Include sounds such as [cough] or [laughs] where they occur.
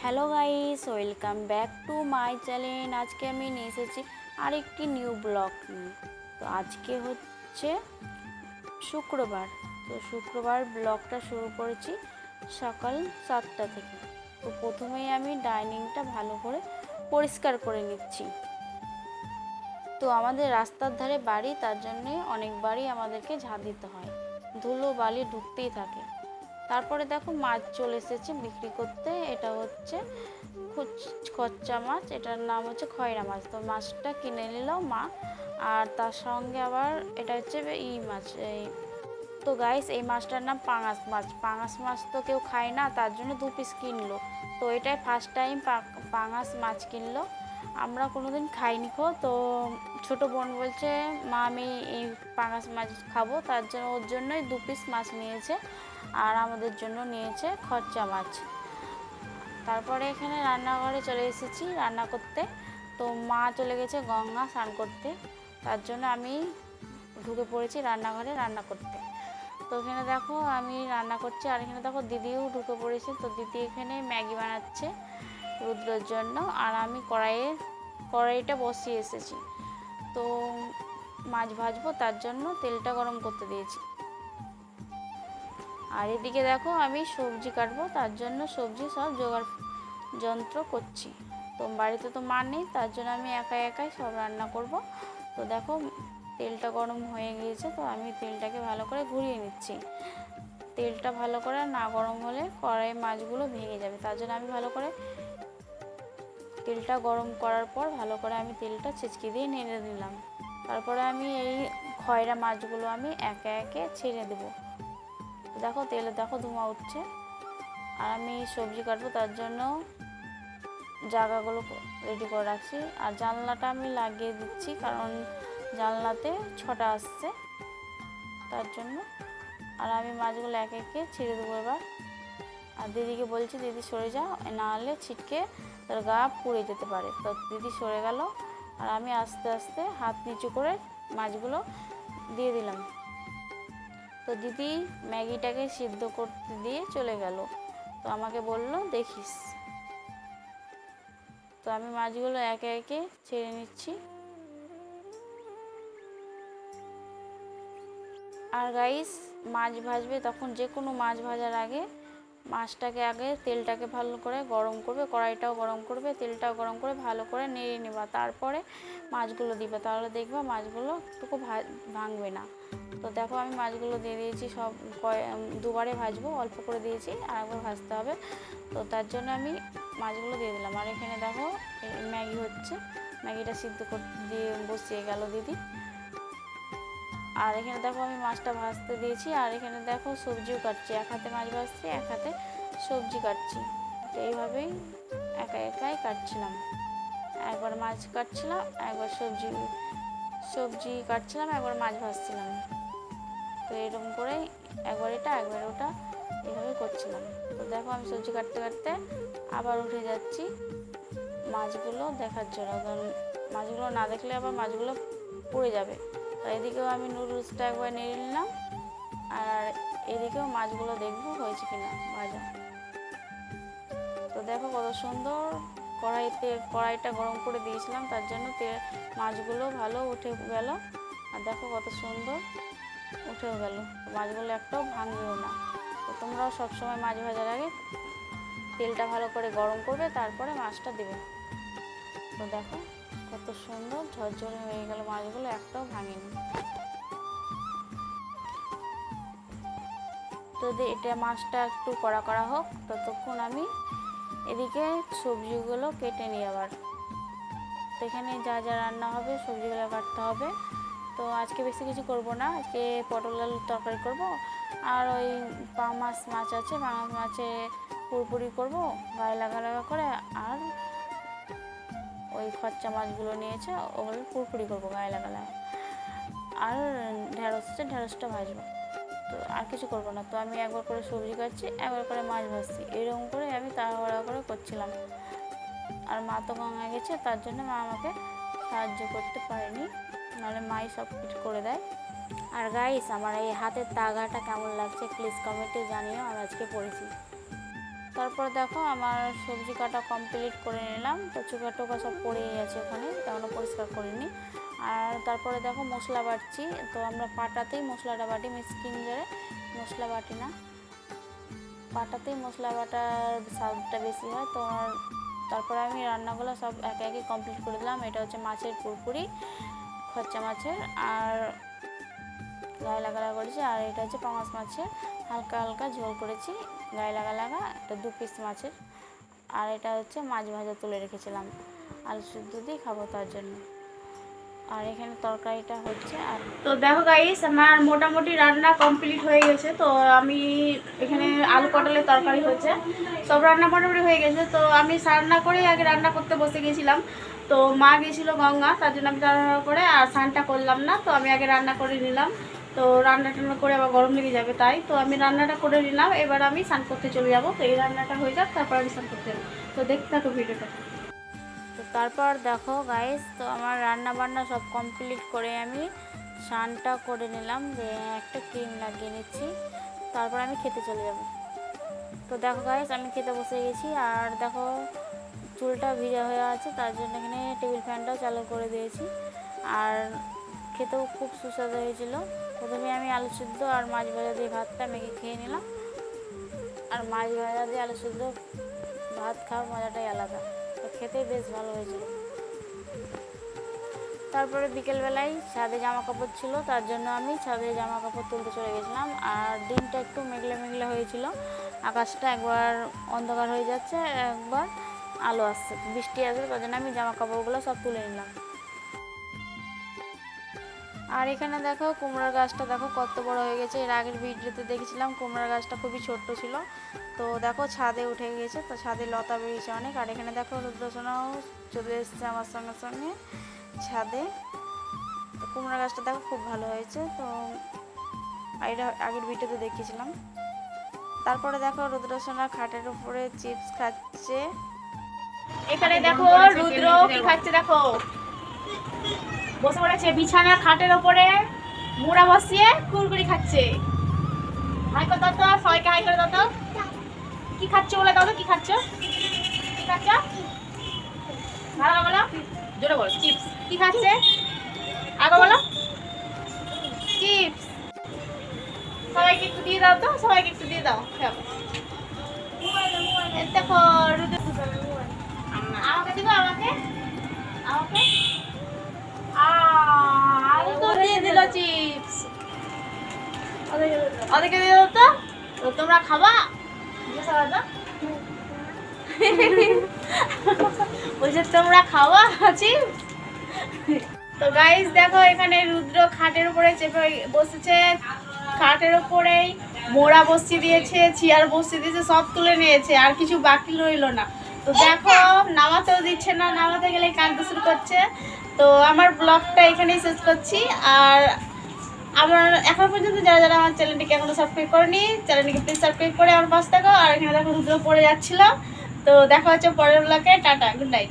Hello guys welcome back to my channel আজকে আমি নিয়ে এসেছি আরেকটি নিউ ব্লগ নিয়ে। তো আজকে হচ্ছে শুক্রবার। তো শুক্রবার ব্লগটা শুরু করেছি সকাল সাতটা থেকে। তো প্রথমেই আমি ডাইনিংটা ভালো করে পরিষ্কার করে নিচ্ছি। তো আমাদের রাস্তার ধারে বাড়ি, তার জন্যে অনেক বাড়ি আমাদেরকে ঝাঁ দিতে হয়। ধুলো বালি ঢুকতেই থাকে। তারপরে দেখো মাছ চলে এসেছে বিক্রি করতে। এটা হচ্ছে খচ্চা মাছ। এটার নাম হচ্ছে খয়রা মাছ। তো মাছটা কিনে নিল মা। আর তার সঙ্গে আবার এটা হচ্ছে ই মাছ, এই তো গাইস এই মাছটার নাম পাঙাশ মাছ। পাঙাশ মাছ তো কেউ খায় না, তার জন্য দু পিস কিনলো। তো এটাই ফার্স্ট টাইম পাঙাশ মাছ কিনলো। আমরা কোনোদিন খাইনি খো, তো ছোট বোন বলছে, মা, আমি এই পাঙাশ মাছ খাব। তার জন্য ওর জন্যই দু পিস মাছ নিয়েছে আর আমাদের জন্য নিয়েছে খরচা মাছ। তারপরে এখানে রান্নাঘরে চলে এসেছি রান্না করতে। তো মা চলে গেছে গঙ্গা স্নান করতে। তার জন্য আমি ঢুকে পড়েছি রান্নাঘরে রান্না করতে। তো এখানে দেখো আমি রান্না করছি, আর এখানে দেখো দিদিও ঢুকে পড়েছে। তো দিদি এখানে ম্যাগি বানাচ্ছে। রুদ্রর জন্য, আর আমি কড়াইয়ে কড়াইটা বসিয়ে এসেছি। তো মাছ ভাজবো, তার জন্য তেলটা গরম করতে দিয়েছি। আর এদিকে দেখো, আমি সবজি কাটবো, তার জন্য সবজি সব জোগাড় যন্ত্র করছি। তো বাড়িতে তো মা নেই, তার জন্য আমি একাই একাই সব রান্না করব। তো দেখো, তেলটা গরম হয়ে গিয়েছে, তো আমি তেলটাকে ভালো করে ঘুরিয়ে নিচ্ছি। তেলটা ভালো করে না গরম হলে কড়াই মাছগুলো ভেঙে যাবে, তার জন্য আমি ভালো করে তেলটা গরম করার পর ভালো করে আমি তেলটা ছেঁচকে দিয়ে নেড়ে নিলাম। তারপরে আমি এই খয়রা মাছগুলো আমি একে একে ছেড়ে দেবো। দেখো তেলে, দেখো ধোঁয়া উঠছে। আর আমি সবজি কাটবো, তার জন্য জায়গাগুলো রেডি করে রাখছি। আর জানলাটা আমি লাগিয়ে দিচ্ছি, কারণ জানলাতে ছটা আসছে। তার জন্য আর আমি মাছগুলো এক একে ছেড়ে দেবো এবার। আর দিদিকে বলছি, দিদি সরে যাও না হলে ছিটকে তার গা পুড়ে যেতে পারে। তো দিদি সরে গেল আর আমি আস্তে আস্তে হাত নিচু করে মাছগুলো দিয়ে দিলাম। তো দিদি ম্যাগিটাকে সিদ্ধ করতে দিয়ে চলে গেল। তো আমাকে বলল, দেখিস। তো আমি মাছগুলো একে একে ছেড়ে নিচ্ছি। আর গাইস মাছ ভাজবে তখন যে কোনো মাছ ভাজার আগে মাছটাকে আগে তেলটাকে ভালো করে গরম করবে, কড়াইটাও গরম করবে, তেলটাও গরম করে ভালো করে নেড়ে নেবা। তারপরে মাছগুলো দিবে। তাহলে দেখবা মাছগুলো একটুকু ভাঙবে না। তো দেখো আমি মাছগুলো দিয়ে দিয়েছি, সব দুবারে ভাজবো, অল্প করে দিয়েছি আর একবার ভাজতে হবে। তো তার জন্য আমি মাছগুলো দিয়ে দিলাম। আর এখানে দেখো ম্যাগি হচ্ছে। ম্যাগিটা সিদ্ধ করতে দিয়ে বসিয়ে গেল দিদি। আর এখানে দেখো আমি মাছটা ভাজতে দিয়েছি, আর এখানে দেখো সবজিও কাটছি। এক হাতে মাছ ভাজছি, এক হাতে সবজি কাটছি। তো এইভাবেই একা একাই কাটছিলাম। একবার মাছ কাটছিলাম, একবার সবজি সবজি কাটছিলাম, একবার মাছ ভাজছিলাম। তো এরকম করেই একবার এটা, একবার ওটা এইভাবে করছিলাম। তো দেখো আমি সবজি কাটতে কাটতে আবার উঠে যাচ্ছি মাছগুলো দেখার জন্য। কারণ মাছগুলো না দেখলে আবার মাছগুলো পড়ে যাবে। এদিকেও আমি নুডলসটা একবার নিয়ে নিলাম। আর এদিকেও মাছগুলো দেখব হয়েছে কিনা ভাজা। তো দেখো কত সুন্দর কড়াইতে, কড়াইটা গরম করে দিয়েছিলাম, তার জন্য তে মাছগুলো ভালো উঠে গেল। আর দেখো কত সুন্দর উঠেও গেল। মাছগুলো একটাও ভাঙবেও না। তো তোমরাও সবসময় মাছ ভাজার আগে তেলটা ভালো করে গরম করবে তারপরে মাছটা দেবে। তো দেখো কত সুন্দর ঝরঝরে হয়ে গেল মাছগুলো একটাও তো এটা মাছটা একটু কড়া করা হোক, ততক্ষণ আমি এদিকে সবজিগুলো কেটে নিই আবার। তো এখানে যা যা রান্না হবে সবজিগুলো কাটতে হবে। তো আজকে বেশি কিছু করব না, আজকে পটল আলুর তরকারি করব। আর ওই পাঙাশ মাছ আছে পাঙাশ মাছে পুরপুরি করব, গায়ে লাগা লাগা করে। আর ওই খরচা মাছগুলো নিয়েছে, ওগুলো পুরপুরি করব, গায়ে লাগা লাগা। আর ঢেঁড়স আছে, ঢেঁড়সটা ভাজবো। আর কিছু করব না। তো আমি একবার করে সবজি কাটছি, একবার করে মাছ ভাজছি। এরকম করে আমি তাড়াহুড়া করে করছিলাম। আর মা তো গঙ্গায় গেছে, তার জন্য মা আমাকে সাহায্য করতে পারেনি। নাহলে মাই সব কিছু করে দেয়। আর গাইস আমার এই হাতের তাগাটা কেমন লাগছে প্লিজ কমেন্টে জানিও, আমি আজকে পড়েছি। তারপর দেখো, আমার সবজি কাটা কমপ্লিট করে নিলাম। তো চোখা টোকা সব পড়েই আছে ওখানে এখনও পরিষ্কার করিনি। আর তারপরে দেখো মশলা বাটছি। তো আমরা পাটাতেই মশলাটা বাটি মিক্সিঞ্জারে মশলা বাটি না। পাটাতেই মশলা বাটার স্বাদটা বেশি হয়। তো তারপরে আমি রান্নাগুলো সব একে একে কমপ্লিট করে দিলাম। এটা হচ্ছে মাছের পুরপুরি খরচা মাছের আর গায়ে লাগা লাগা করেছি। আর এটা হচ্ছে পাঙাশ মাছের। হালকা হালকা ঝোল করেছি। গায়ে লাগা লাগা একটা দু পিস মাছের। আর এটা হচ্ছে মাছ ভাজা তুলে রেখেছিলাম। আলু শুদ্ধ দিয়ে খাব তার জন্য। আর এখানে তরকারিটা হচ্ছে আর তো দেখো গাইস আমার মোটামুটি রান্না কমপ্লিট হয়ে গেছে। তো আমি এখানে আলু পটলের তরকারি হচ্ছে। সব রান্না মোটামুটি হয়ে গেছে। তো আমি রান্না করে আগে রান্না করতে বসে গেছিলাম। তো মা গেছিল গঙ্গা, তার জন্য আমি তাড়াহুড়ো করে আর স্নানটা করলাম না। তো আমি আগে রান্না করে নিলাম। তো রান্না টান্না করে আবার গরম লেগে যাবে তাই। তো আমি রান্নাটা করে নিলাম। এবার আমি স্নান করতে চলে যাব। তো এই রান্নাটা হয়ে যাক, তারপর আমি স্নান করতে যাব। তো দেখতে থাকো ভিডিওটা। তারপর দেখো গাইস তো আমার রান্না বান্না সব কমপ্লিট করে আমি স্নানটা করে নিলাম একটা ক্রিম লাগিয়ে নিচ্ছি, তারপর আমি খেতে চলে যাব। তো দেখো গাইস আমি খেতে বসে গেছি, আর দেখো চুলটা ভিজা হয়ে আছে, তার জন্য এখানে টেবিল ফ্যানটাও চালু করে দিয়েছি, আর খেতেও খুব সুস্বাদু হয়েছিল। প্রথমে আমি আলু সিদ্ধ আর মাছ ভাজা দিয়ে ভাতটা মেখে খেয়ে নিলাম, আর মাছ ভাজা দিয়ে আলু সিদ্ধ ভাত খাওয়ার মজাটাই আলাদা। খেতে বেশ ভালো হয়েছিল। তারপরে বিকেলবেলায় ছাদে জামা কাপড় ছিল, তার জন্য আমি ছাদে জামা কাপড় তুলতে চলে গেছিলাম। আর দিনটা একটু মেঘলা মেঘলা হয়েছিল। আকাশটা একবার অন্ধকার হয়ে যাচ্ছে, একবার আলো আসছে। বৃষ্টি আসবে তার জন্য আমি জামা কাপড়গুলো সব তুলে নিলাম। আর এখানে দেখো কুমড়ার গাছটা দেখো কত বড় হয়ে গেছে। এর আগের ভিডিওতে দেখেছিলাম কুমড়ার গাছটা খুবই ছোট্ট ছিল। তো দেখো ছাদে উঠে গেছে তো ছাদে লতা বেরিয়েছে অনেক। আর এখানে দেখো রুদ্রসোনাও চলে এসেছে আমার সঙ্গে সঙ্গে ছাদে। তো কুমড়া গাছটা দেখো খুব ভালো হয়েছে তো এটা আগের ভিডিওতে দেখিয়েছিলাম। তারপরে দেখো রুদ্রসোনা খাটের উপরে চিপস খাচ্ছে। এখানে দেখো রুদ্র কি খাচ্ছে দেখো। বসে পড়েছে, বিছানার খাটের ওপরে, মুড়া বসিয়ে কুরকুরি খাচ্ছে। হাই করে দাও সবাইকে হাই করে দাও তো। কি খাচ্ছ বলে দাও তো, কি খাচ্ছ? কি খাচ্ছ? ভালো বলো। জোরে বলো, চিপস। কি খাচ্ছে? আগে বলো। চিপস। সবাইকে একটু দিয়ে দাও তো, সবাইকে একটু দিয়ে দাও। দেখো ওদেরকে দিয়ে দাও তো। তো তোমরা খাবা? [laughs] বলছে, তোমরা খাওয়া চিপস তো গাইস দেখো, এখানে রুদ্র খাটের উপরে চেপে বসেছে। খাটের উপরেই মোড়া বসিয়ে দিয়েছে, চেয়ার বসিয়ে দিয়েছে, সব তুলে নিয়েছে, আর কিছু বাকি রইল না। তো দেখো, নামাতেও দিচ্ছে না, নামাতে গেলে কাঁদতে করছে। তো আমার ব্লগটা এখানেই শেষ করছি, আর আমার এখন পর্যন্ত যারা যারা আমার চ্যানেলটিকে এখনও সাবস্ক্রাইব করেনি, চ্যানেলটিকে প্লিজ সাবস্ক্রাইব করে আমার পাশ থাকো। আর এখানে দেখো রুদ্র পড়ে যাচ্ছিল। তো দেখা হচ্ছে পরের ব্লকে টাটা গুড নাইট